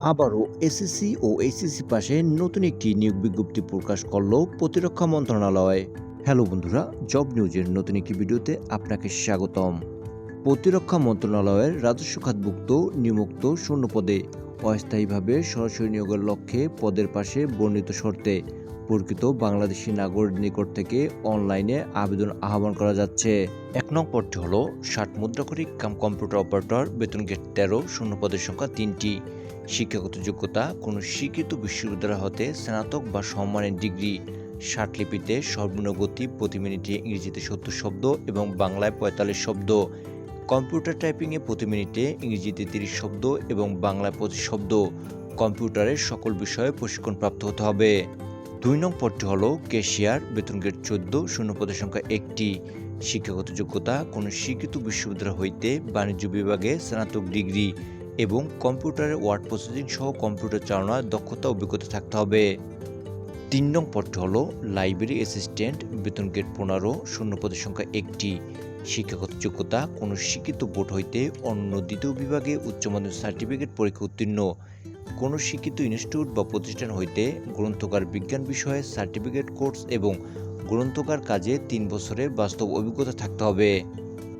আবারও এসএসসি ও এইচএসসি পাশে নতুন একটি নিয়োগ বিজ্ঞপ্তি প্রকাশ করল প্রতিরক্ষা মন্ত্রণালয়। হ্যালো বন্ধুরা, জব নিউজের নতুন একটি ভিডিওতে আপনাকে স্বাগতম। প্রতিরক্ষা মন্ত্রণালয়ের রাজস্ব খাতভুক্ত নিয়মুক্ত শূন্য পদে অস্থায়ীভাবে সরাসরি নিয়োগের লক্ষ্যে পদের পাশে বর্ণিত শর্তে প্রকৃত বাংলাদেশি নাগরিক নিকট থেকে অনলাইনে আবেদন আহ্বান করা যাচ্ছে। এক নং পদটি হল ষাট মুদ্রাকরিক কাম কম্পিউটার অপারেটর, বেতন গেট তেরো, শূন্য পদের সংখ্যা তিনটি। শিক্ষাগত যোগ্যতা, কোনো স্বীকৃত বিশ্ববিদ্যালয় হতে স্নাতক বা সম্মানের ডিগ্রি। ষাট লিপিতে সর্বনিম্ন গতি প্রতি মিনিটে ইংরেজিতে সত্তর শব্দ এবং বাংলায় পঁয়তাল্লিশ শব্দ। কম্পিউটার টাইপিংয়ে প্রতি মিনিটে ইংরেজিতে তিরিশ শব্দ এবং বাংলায় পঁচিশ শব্দ। কম্পিউটারের সকল বিষয়ে প্রশিক্ষণপ্রাপ্ত হতে হবে। দুই নং পদটি হল ক্যাশিয়ার বেতন গেট চোদ্দ, শূন্য পদের সংখ্যা একটি। শিক্ষাগত যোগ্যতা, কোনো স্বীকৃত বিশ্ববিদ্যালয় হইতে বাণিজ্য বিভাগে স্নাতক ডিগ্রি এবং কম্পিউটারের ওয়ার্ড প্রসেসিং সহ কম্পিউটার চালনার দক্ষতা, অভিজ্ঞতা থাকতে হবে। তিন নং পদটি হল লাইব্রেরি অ্যাসিস্ট্যান্ট, বেতন গেট পনেরো, শূন্য পদের সংখ্যা একটি। শিক্ষাগত যোগ্যতা, কোনো শিক্ষিত বোর্ড হইতে অন্য দ্বিতীয় বিভাগে উচ্চ মাধ্যমিক সার্টিফিকেট পরীক্ষা উত্তীর্ণ। কোনো শিক্ষিত ইনস্টিটিউট বা প্রতিষ্ঠান হইতে গ্রন্থকার বিজ্ঞান বিষয়ে সার্টিফিকেট, কোর্স এবং গ্রন্থকার কাজে তিন বছরের বাস্তব অভিজ্ঞতা থাকতে হবে।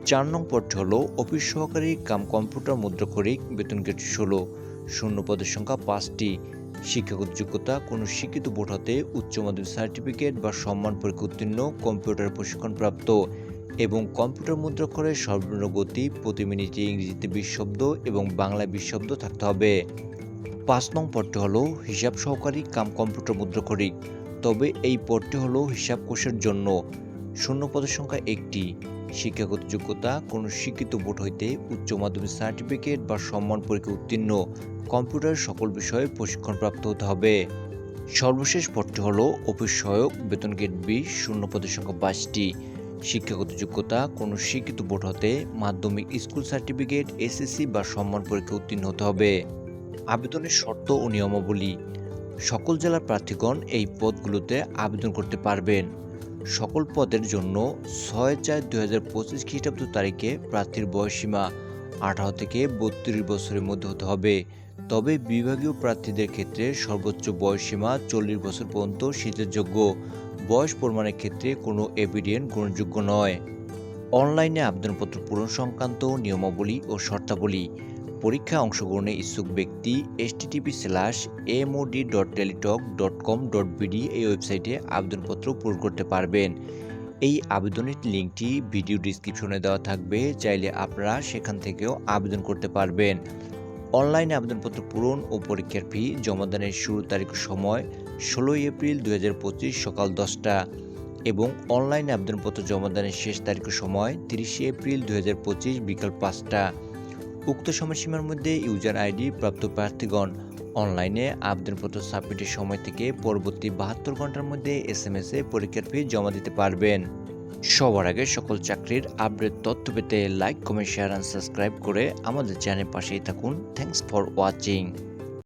চার নং পদটি হল অফিস সহকারী কাম কম্পিউটার মুদ্রাক্ষরিক বেতন গেট ষোলো। শূন্য পদের সংখ্যা পাঁচটি। শিক্ষাগত যোগ্যতা, কোনো শিক্ষিত বোর্ড হতে উচ্চ মাধ্যমিক সার্টিফিকেট বা সম্মান পরীক্ষা উত্তীর্ণ কম্পিউটার প্রশিক্ষণপ্রাপ্ত এবং কম্পিউটার মুদ্রাক্ষরের সর্বনিম্ন গতি প্রতি মিনিটে ইংরেজিতে বিশ শব্দ এবং বাংলায় বিশ শব্দ থাকতে হবে। পাঁচ নং পদটি হলো হিসাব সহকারী কাম কম্পিউটার মুদ্রাক্ষরিক। তবে এই পদটি হলো হিসাব কোষের জন্য। শূন্য পদের সংখ্যা একটি। শিক্ষাগত যোগ্যতা, কোনো শিক্ষিত বোর্ড হইতে উচ্চ মাধ্যমিক সার্টিফিকেট বা সম্মান পরীক্ষা উত্তীর্ণ। কম্পিউটার সকল বিষয়ে প্রশিক্ষণপ্রাপ্ত হতে হবে। সর্বশেষ পদটি হলো অফিস সহায়ক, বেতন গেট বিশ শূন্য পদের সংখ্যা বাইশটি। শিক্ষাগত যোগ্যতা, কোনো শিক্ষিত বোর্ড হতে মাধ্যমিক স্কুল সার্টিফিকেট, এসএসসি বা সম্মান পরীক্ষা উত্তীর্ণ হতে হবে। আবেদনের শর্ত ও নিয়মাবলী। সকল জেলার প্রার্থীগণ এই পদগুলোতে আবেদন করতে পারবেন। সকল পদের জন্য ছয় চার দুই হাজার পঁচিশ খ্রিস্টাব্দ তারিখে প্রার্থীর বয়সীমা আঠারো থেকে বত্রিশ বছরের মধ্যে হতে হবে। তবে বিভাগীয় প্রার্থীদের ক্ষেত্রে সর্বোচ্চ বয়সীমা চল্লিশ বছর পর্যন্ত শীতেরযোগ্য বয়স প্রমাণের ক্ষেত্রে কোনো এভিডেন্ট গ্রহণযোগ্য নয়। অনলাইনে আবেদনপত্র পূরণ সংক্রান্ত নিয়মাবলী ও শর্তাবলী পরীক্ষায় অংশগ্রহণে ইচ্ছুক ব্যক্তি HTTP slash MOD dot Teletalk dot com dot BD এই ওয়েবসাইটে আবেদনপত্র পূরণ করতে পারবেন। এই আবেদনের লিঙ্কটি ভিডিও ডিসক্রিপশনে দেওয়া থাকবে, চাইলে আপনারা সেখান থেকেও আবেদন করতে পারবেন। অনলাইনে আবেদনপত্র পূরণ ও পরীক্ষার ফি জমাদানের শুরু তারিখ সময় ষোলোই এপ্রিল দু হাজার পঁচিশ সকাল দশটা এবং অনলাইনে আবেদনপত্র জমাদানের শেষ তারিখ সময় তিরিশে এপ্রিল দু হাজার পঁচিশ বিকাল পাঁচটা। উক্ত সময়সীমার মধ্যে ইউজার আইডি প্রাপ্ত প্রার্থীগণ অনলাইনে আবেদনপত্র সাবমিটের সময় থেকে পরবর্তী বাহাত্তর ঘণ্টার মধ্যে এস এম এস এ পরীক্ষার ফি জমা দিতে পারবেন। সবার আগে সকল চাকরির আপডেট তথ্য পেতে like, comment, share and subscribe করে আমাদের চ্যানেল পাশেই থাকুন। Thanks for watching